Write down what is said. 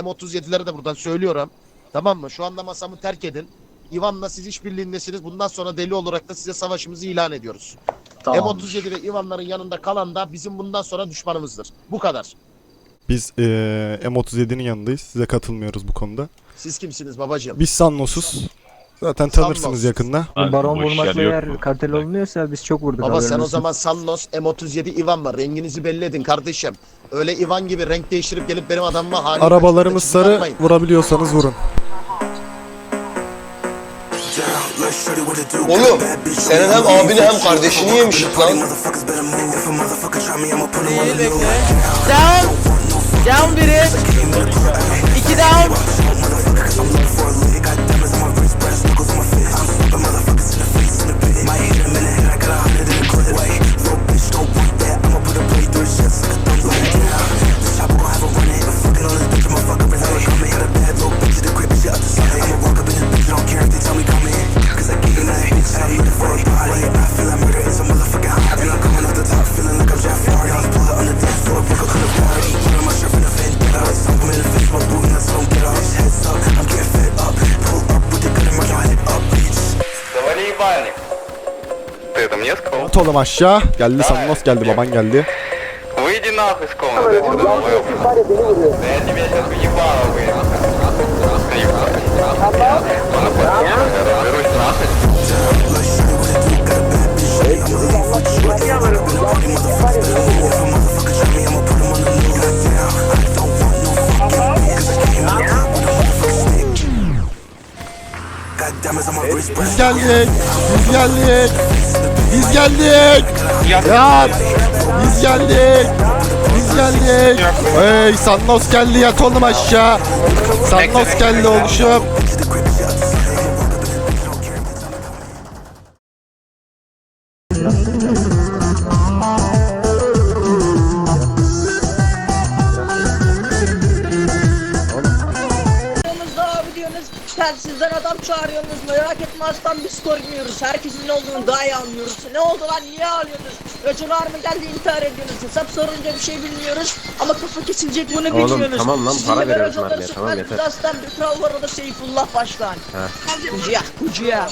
M37'lere de buradan söylüyorum. Tamam mı? Şu anda masamı terk edin. Ivan'la siz işbirliğindesiniz. Bundan sonra deli olarak da size savaşımızı ilan ediyoruz. Tamam. M37 ve Ivan'ların yanında kalan da bizim bundan sonra düşmanımızdır. Bu kadar. Biz eee, M37'nin yanındayız. Size katılmıyoruz bu konuda. Siz kimsiniz babacığım? Biz Sannos'uz. Zaten tanırsınız Sannos. yakında. Abi, Baron boş vurmakla yer yok eğer mu? kartel olunuyorsa biz çok vurduk. Baba sen o olsun. zaman Sannos M37 Ivan var. Renginizi belli edin kardeşim. Öyle Ivan gibi renk değiştirip gelip benim adamıma halim Arabalarımız sarı. Vurabiliyorsanız vurun. Oğlum senin hem abini hem kardeşini yemişik lan. Down. Down biri. At oğlum aşağı. Geldi Sannos geldi. Baban geldi. Выйди нахуй с комнаты отсюда, Biz geldik. Biz geldik. Biz geldik. Yat. Biz geldik. Biz geldik. Hey Sannos geldi yat oğlum aşağı. Sannos geldi oluşum. Yanımızda diyorsunuz, telsizden adam çağırıyorsunuz, merak etme aslan biz korkmuyoruz. Herkesin ne olduğunu daha iyi anlıyoruz. Ne oldu lan, niye ağlıyorsunuz? Öcüler mı geldi intihar ediyorsunuz? Hesap sorunca bir şey bilmiyoruz ama kafa kesilecek bunu bilmiyoruz. tamam lan, para veriyoruz Merve'ye, tamam, yeter. Aslan bir kral var o da Seyfullah Başkan. Kucuya, kucuya.